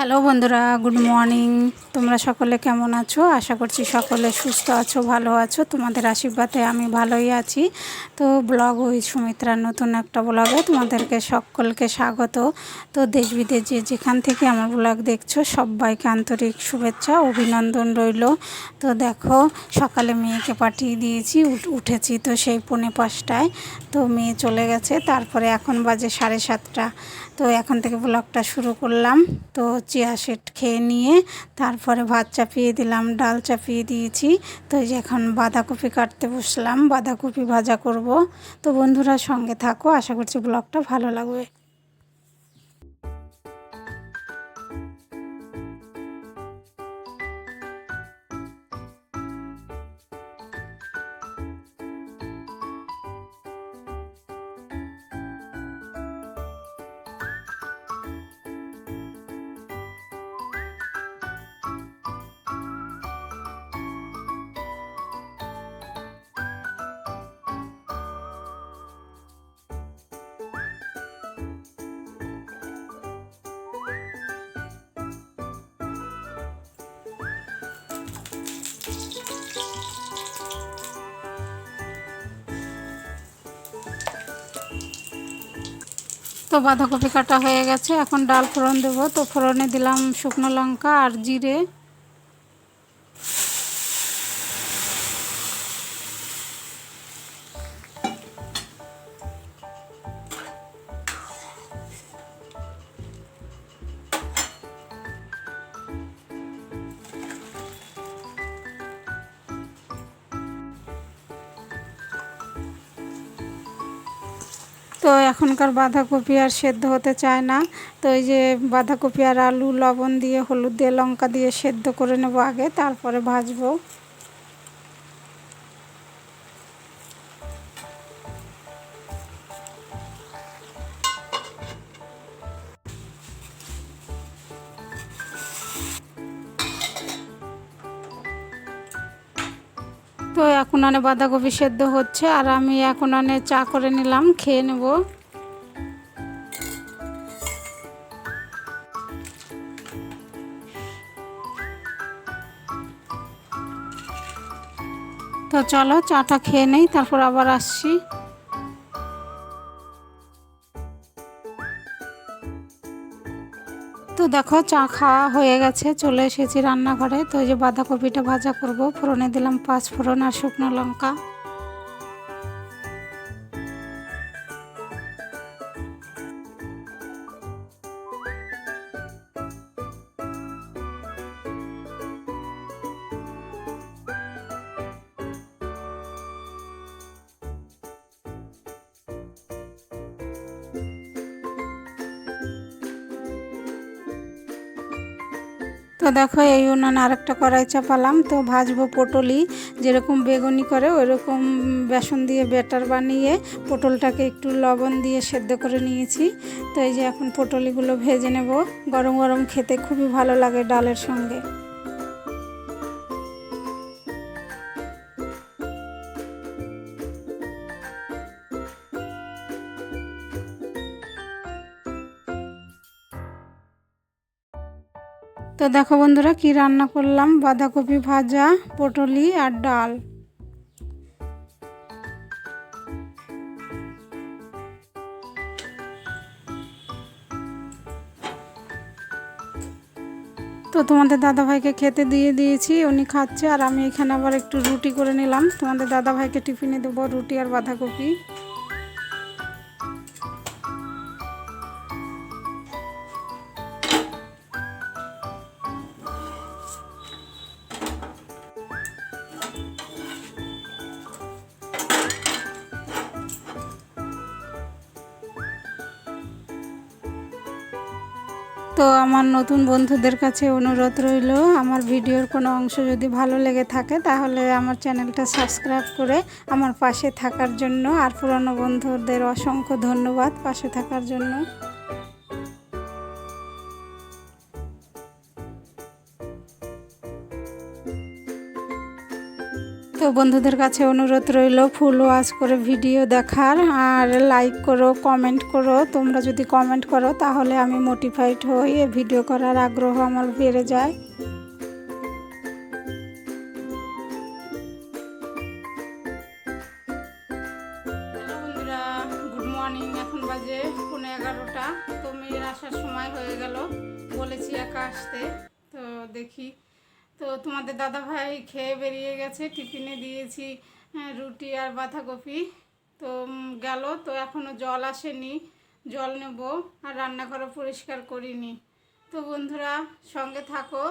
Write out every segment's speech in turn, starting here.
Hello বন্ধুরা, good morning. তোমরা সকলে কেমন আছো? আশা করছি সকলে সুস্থ আছো, ভালো আছো। তোমাদের আশীর্বাদে আমি ভালোই আছি। তো ব্লগ ওই সুমিত্রার নতুন একটা ব্লগে তোমাদেরকে সকলকে স্বাগত। তো দেশ বিদেশ যে যেখান থেকে আমার ব্লগ দেখছ, সবাইকে আন্তরিক শুভেচ্ছা, অভিনন্দন রইল। তো দেখো, সকালে মেয়েকে পাঠিয়ে দিয়েছি, উঠ- উঠেছি তো সেই পৌনে পাঁচটায়। তো মেয়ে চলে গেছে, তারপরে এখন বাজে সাড়ে সাতটা। তো এখন থেকে ব্লগটা শুরু করলাম। তো চিয়া সেট খেয়ে নিয়ে তারপরে ভাত চাপিয়ে দিলাম, ডাল চাপিয়ে দিয়েছি। তো যে এখন বাঁধাকপি কাটতে বসলাম, বাঁধাকপি ভাজা করব। তো বন্ধুরা সঙ্গে থাকো, আশা করছি ব্লগটা ভালো লাগবে। তো বাঁধাকপি কাটা হয়ে গেছে। এখন ডাল ফোড়ন দেবো। তো ফোড়নে দিলাম শুকনো লঙ্কা আর জিরে। তো এখনকার বাঁধাকপি আর সেদ্ধ হতে চায় না। তো এই যে বাঁধাকপি আর আলু, লবণ দিয়ে, হলুদ দিয়ে, লঙ্কা দিয়ে সেদ্ধ করে নেব আগে, তারপরে ভাজবো। তো এখন অনেক বাঁধাকপি সেদ্ধ হচ্ছে আর আমি এখন অনেক চা করে নিলাম, খেয়ে নেব। তো চলো, চাটা খেয়ে নেই, তারপর আবার আসছি। তো দেখো চা খাওয়া হয়ে গেছে, চলে এসেছি রান্নাঘরে। তো এই যে বাঁধাকপিটা ভাজা করব, ফোড়নে দিলাম পাঁচ ফোড়ন আর শুকনো লঙ্কা। তো দেখো এই উনান আরেকটা কড়াই চাপালাম। তো ভাজবো পটলি, যেরকম বেগুনি করে ওইরকম বেসন দিয়ে ব্যাটার বানিয়ে পটলটাকে একটু লবণ দিয়ে সেদ্ধ করে নিয়েছি। তো এই যে এখন পটলিগুলো ভেজে নেব। গরম গরম খেতে খুবই ভালো লাগে ডালের সঙ্গে। তো দেখো বন্ধুরা কি রান্না করলাম? বাঁধাকপি ভাজা, পটলি আর ডাল। তো তোমাদের দাদাভাইকে খেতে দিয়ে দিয়েছি, উনি খাচ্ছে, আর আমি এখানে আবার একটু রুটি করে নিলাম। তোমাদের দাদাভাইকে টিফিনে দেবো রুটি আর বাঁধাকপি। তো আমার নতুন বন্ধুদের কাছে অনুরোধ রইল, আমার ভিডিওর কোনো অংশ যদি ভালো লেগে থাকে তাহলে আমার চ্যানেলটা সাবস্ক্রাইব করে আমার পাশে থাকার জন্য আর পুরনো বন্ধুদের অসংখ্য ধন্যবাদ পাশে থাকার জন্য। তো বন্ধুদের কাছে অনুরোধ রইল, ফুল ওয়াশ করে ভিডিও দেখার, আর লাইক করো কমেন্ট করো। তোমরা যদি কমেন্ট করো, তাহলে আমি মোটিফাইড হই এ ভিডিও করার আগ্রহ আমার বেড়ে যায়। তোমাদের দাদা ভাই খেয়ে বেরিয়ে গেছে টিফিনে দিয়েছি হ্যাঁ, রুটি আর বাঁধাকপি। তো গেল তো এখনও জল আসেনি জল নেব আর রান্নাঘরও পরিষ্কার করিনি। তো বন্ধুরা সঙ্গে থাকো।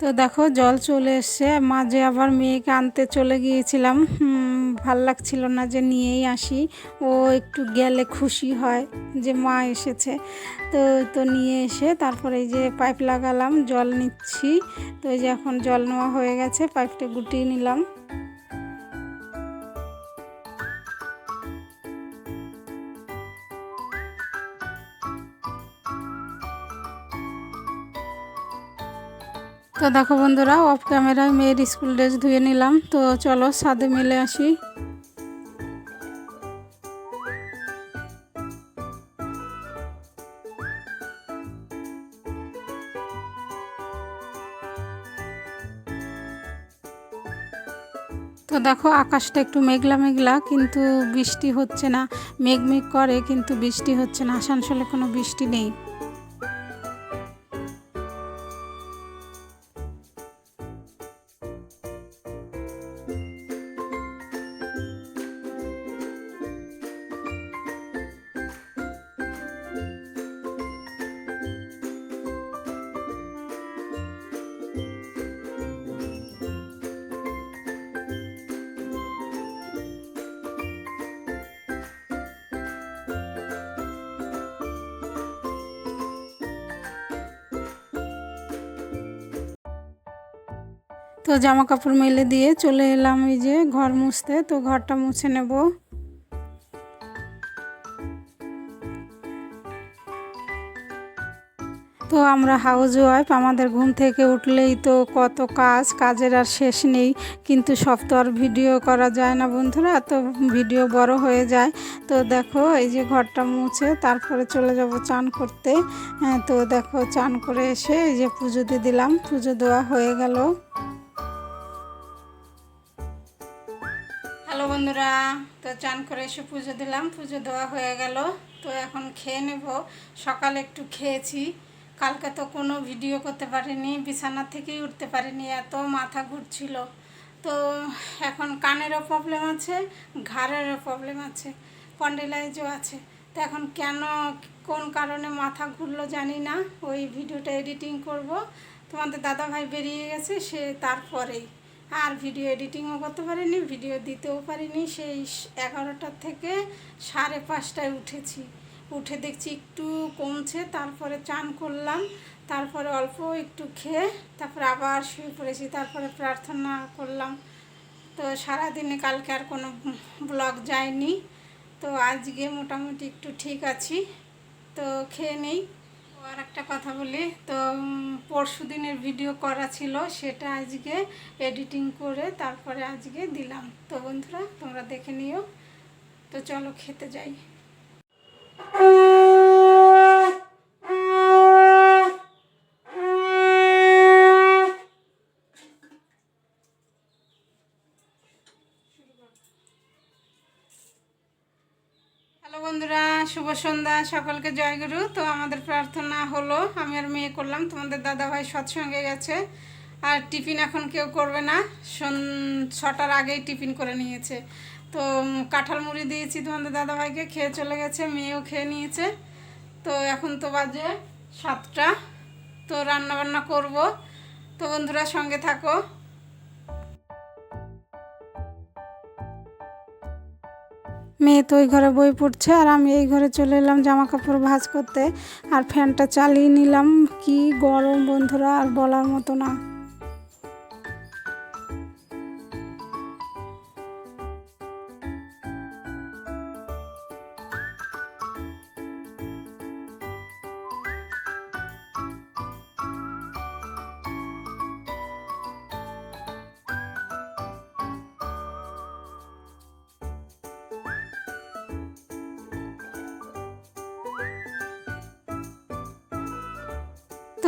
তো দেখো জল চলে এসছে মাঝে আবার মেয়েকে আনতে চলে গিয়েছিলাম ভালো লাগছিল না যে নিয়েই আসি। ও একটু গেলে খুশি হয় যে মা এসেছে। তো তো নিয়ে এসে তারপরে এই যে পাইপ লাগালাম, জল নিচ্ছি। তো এই যে এখন জল নেওয়া হয়ে গেছে, পাইপটা গুটিয়ে নিলাম। তো দেখো বন্ধুরা অফ ক্যামেরায় মেয়ের স্কুল ড্রেস ধুয়ে নিলাম। তো চলো সাদে মিলে আসি। তো দেখো আকাশটা একটু মেঘলা মেঘলা, কিন্তু বৃষ্টি হচ্ছে না। মেঘ মেঘ করে, কিন্তু বৃষ্টি হচ্ছে না। আসানসোলে কোনো বৃষ্টি নেই। তো জামা কাপড় মেলে দিয়ে চলে এলাম এই যে ঘর মুছতে, তো ঘরটা মুছে নেব। তো আমরা হাউস ওয়াইফ আমাদের ঘুম থেকে উঠলেই তো কত কাজ, কাজের আর শেষ নেই। কিন্তু সব তো আর ভিডিও করা যায় না বন্ধুরা, তো ভিডিও বড় হয়ে যায়। তো দেখো, এই যে ঘরটা মুছে তারপরে চলে যাব চান করতে। হ্যাঁ তো দেখো, চান করে এসে এই যে পুজো দিয়ে দিলাম। পুজো দেওয়া হয়ে গেল। বন্ধুরা, তো চান করে এসে পুজো দিলাম, পুজো দেওয়া হয়ে গেল। তো এখন খেয়ে নেব। সকালে একটু খেয়েছি। কালকে তো কোনো ভিডিও করতে পারিনি, বিছানা থেকেই উঠতে পারিনি, এত মাথা ঘুরছিল। তো এখন কানেরও প্রবলেম আছে, ঘাড়েরও প্রবলেম আছে পন্ডিলাইজও আছে। তো এখন কেন, কোন কারণে মাথা ঘুরলো জানি না। ওই ভিডিওটা এডিটিং করব। তোমাদের দাদা ভাই বেরিয়ে গেছে, সে তারপরেই। আর ভিডিও এডিটিংও করতে পারিনি ভিডিও দিতেও পারিনি। সেই এগারোটার থেকে সাড়ে পাঁচটায় উঠেছি। উঠে দেখছি একটু কমছে, তারপরে চান করলাম, তারপরে অল্প একটু খেয়ে, তারপরে আবার শুয়ে পড়েছি, তারপরে প্রার্থনা করলাম। তো সারাদিনে কালকে আর কোনো ব্লগ যায়নি। তো আজকে মোটামুটি একটু ঠিক আছি। তো খেয়ে নেই। আর একটা কথা বলি, তো পরশু দিনের ভিডিও করা ছিল, সেটা আজকে এডিটিং করে তারপরে আজকে দিলাম। তো বন্ধুরা, তোমরা দেখে নিও। তো চলো, খেতে যাই। বন্ধুরা, শুভ সন্ধ্যা, সকলকে জয়গুরু তো আমাদের প্রার্থনা হলো, আমি আর মেয়ে করলাম, তোমাদের দাদা ভাই সৎসঙ্গে গেছে। আর টিফিন এখন কেউ করবে না ছটার আগেই টিফিন করে নিয়েছে। তো কাঁঠাল মুড়ি দিয়েছি তোমাদের দাদা ভাইকে খেয়ে চলে গেছে, মেয়েও খেয়ে নিয়েছে। তো এখন তো বাজে সাতটা, তো রান্না বান্না করব। তো বন্ধুরা সঙ্গে থাকো। মেয়ে তো ওই ঘরে বই পড়ছে আর আমি এই ঘরে চলে এলাম জামা কাপড় ভাজ করতে আর ফ্যানটা চালিয়ে নিলাম। কি গরম বন্ধুরা, আর বলার মতো না।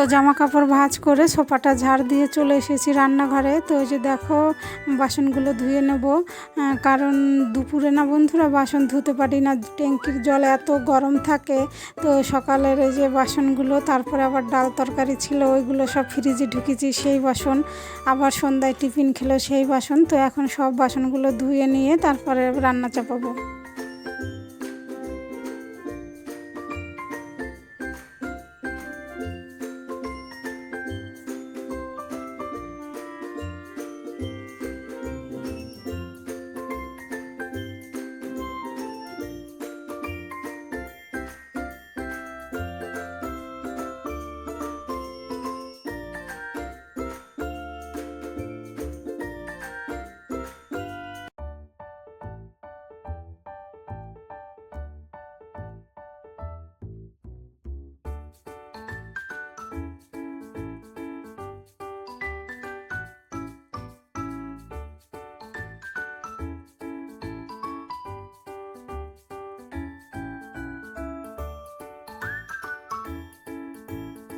তো জামা কাপড় ভাঁজ করে সোফাটা ঝাড় দিয়ে চলে এসেছি রান্নাঘরে। তো ওই যে দেখো, বাসনগুলো ধুয়ে নেব। কারণ দুপুরে না বন্ধুরা, বাসন ধুতে পারি না। ট্যাঙ্কির জল এত গরম থাকে। তো সকালের এই যে বাসনগুলো, তারপরে আবার ডাল তরকারি ছিল, ওইগুলো সব ফ্রিজে ঢুকেছি সেই বাসন। আবার সন্ধ্যায় টিফিন খেলো সেই বাসন। তো এখন সব বাসনগুলো ধুয়ে নিয়ে তারপরে রান্না চাপাবো।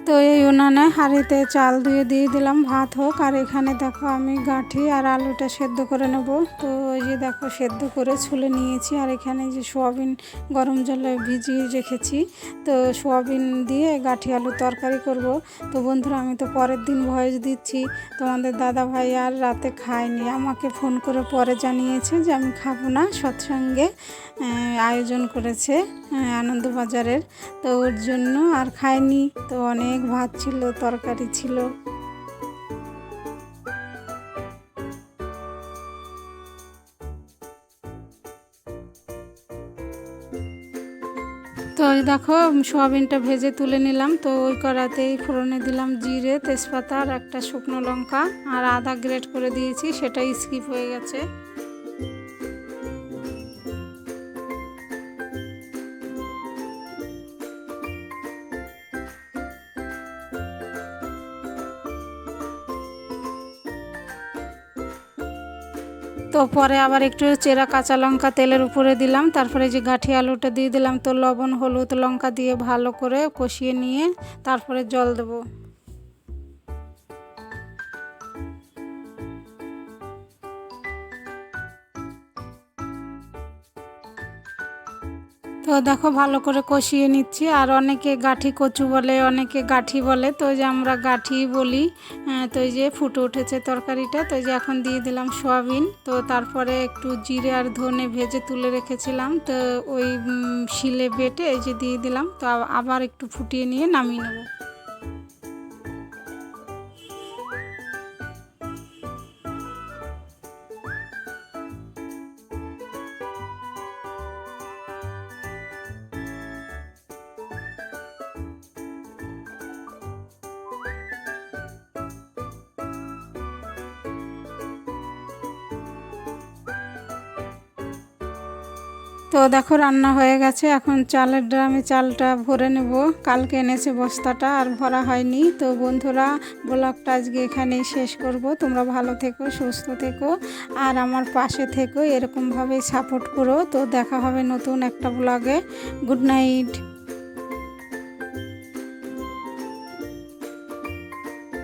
তো এই উনানে হাঁড়িতে চাল ধুয়ে দিয়ে দিলাম, ভাত হোক। আর এখানে দেখো আমি গাঁঠি আর আলুটা সেদ্ধ করে নেব। তো ওই যে দেখো সেদ্ধ করে ছুলে নিয়েছি। আর এখানে যে সোয়াবিন, গরম জলে ভিজিয়ে রেখেছি। তো সোয়াবিন দিয়ে গাঁঠি আলু তরকারি করব। তো বন্ধুরা, আমি তো পরের দিন ভয়েস দিচ্ছি। তোমাদের দাদা ভাই আর রাতে খায়নি। আমাকে ফোন করে পরে জানিয়েছে যে আমি খাব না। সৎসঙ্গে আয়োজন করেছে আনন্দবাজারের। তো ওর জন্য আর খায়নি। তো অনেক ভাত ছিল, তরকারি ছিল। তো দেখো, সোয়াবিনটা ভেজে তুলে নিলাম। তো ওই কড়াতেই ফোড়নে দিলাম জিরে, তেজপাতা আর একটা শুকনো লঙ্কা। আর আদা গ্রেট করে দিয়েছি সেটা স্কিপ হয়ে গেছে। তো পরে আবার একটু চেরা কাঁচা লঙ্কা তেলের উপরে দিলাম। তারপরে যে গাঁঠি আলুটা দিয়ে দিলাম, তো লবণ, হলুদ, লঙ্কা দিয়ে ভালো করে কষিয়ে নিয়ে তারপরে জল দেবো। তো দেখো ভালো করে কষিয়ে নিচ্ছি। আর অনেকে গাঠি কচু বলে, অনেকে গাঠি বলে। তো যে আমরা গাঠি বলি তো এই যে ফুটে উঠেছে তরকারিটা। তো যে এখন দিয়ে দিলাম সোয়াবিন। তো তারপরে একটু জিরে আর ধনে ভেজে তুলে রেখেছিলাম। তো ওই শিলে বেটে এই যে দিয়ে দিলাম। তো আবার একটু ফুটিয়ে নিয়ে নামিয়ে নেব। তো দেখো রান্না হয়ে গেছে। এখন চালের ড্রামে চালটা ভরে নেব। কালকে এনেছে বস্তাটা, আর ভরা হয়নি। তো বন্ধুরা, ব্লগটা আজকে এখানেই শেষ করব। তোমরা ভালো থেকো, সুস্থ থেকো, আর আমার পাশে থেকো এরকমভাবেই সাপোর্ট করো। তো দেখা হবে নতুন একটা ব্লগে। Good night